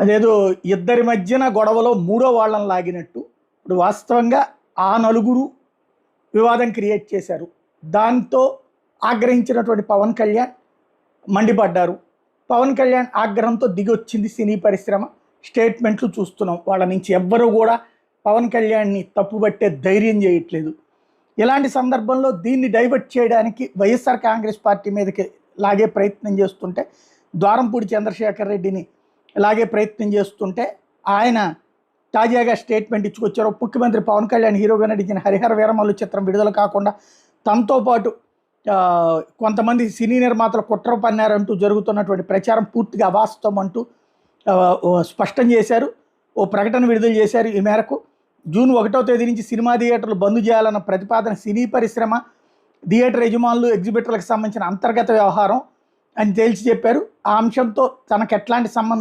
అదేదో ఇద్దరి మధ్యన గొడవలో మూడో వాళ్ళని లాగినట్టు. ఇప్పుడు వాస్తవంగా ఆ నలుగురు వివాదం క్రియేట్ చేశారు. దాంతో ఆగ్రహించినటువంటి పవన్ కళ్యాణ్ మండిపడ్డారు. పవన్ కళ్యాణ్ ఆగ్రహంతో దిగొచ్చింది సినీ పరిశ్రమ. స్టేట్మెంట్లు చూస్తున్నాం. వాళ్ళ నుంచి ఎవ్వరూ కూడా పవన్ కళ్యాణ్ని తప్పుబట్టే ధైర్యం చేయట్లేదు. ఇలాంటి సందర్భంలో దీన్ని డైవర్ట్ చేయడానికి వైఎస్ఆర్ కాంగ్రెస్ పార్టీ మీదకి లాగే ప్రయత్నం చేస్తుంటే ద్వారంపూడి చంద్రశేఖర్ రెడ్డిని ఇలాగే ప్రయత్నం చేస్తుంటే ఆయన తాజాగా స్టేట్మెంట్ ఇచ్చుకొచ్చారు. ముఖ్యమంత్రి పవన్ కళ్యాణ్ హీరోగా నటించిన హరిహర వీరమల్లు చిత్రం విడుదల కాకుండా తనతో పాటు కొంతమంది సినీ నిర్మాతలు కుట్ర పన్నారంటూ జరుగుతున్నటువంటి ప్రచారం పూర్తిగా అవాస్తవం అంటూ స్పష్టం చేశారు. ఓ ప్రకటన విడుదల చేశారు ఈ మేరకు. జూన్ ఒకటో తేదీ నుంచి సినిమా థియేటర్లు బంద్ చేయాలన్న ప్రతిపాదన సినీ పరిశ్రమ థియేటర్ యజమానులు ఎగ్జిబిటర్లకు సంబంధించిన అంతర్గత వ్యవహారం అని తేల్చి చెప్పారు. ఆ అంశంతో తనకు ఎట్లాంటి సంబంధం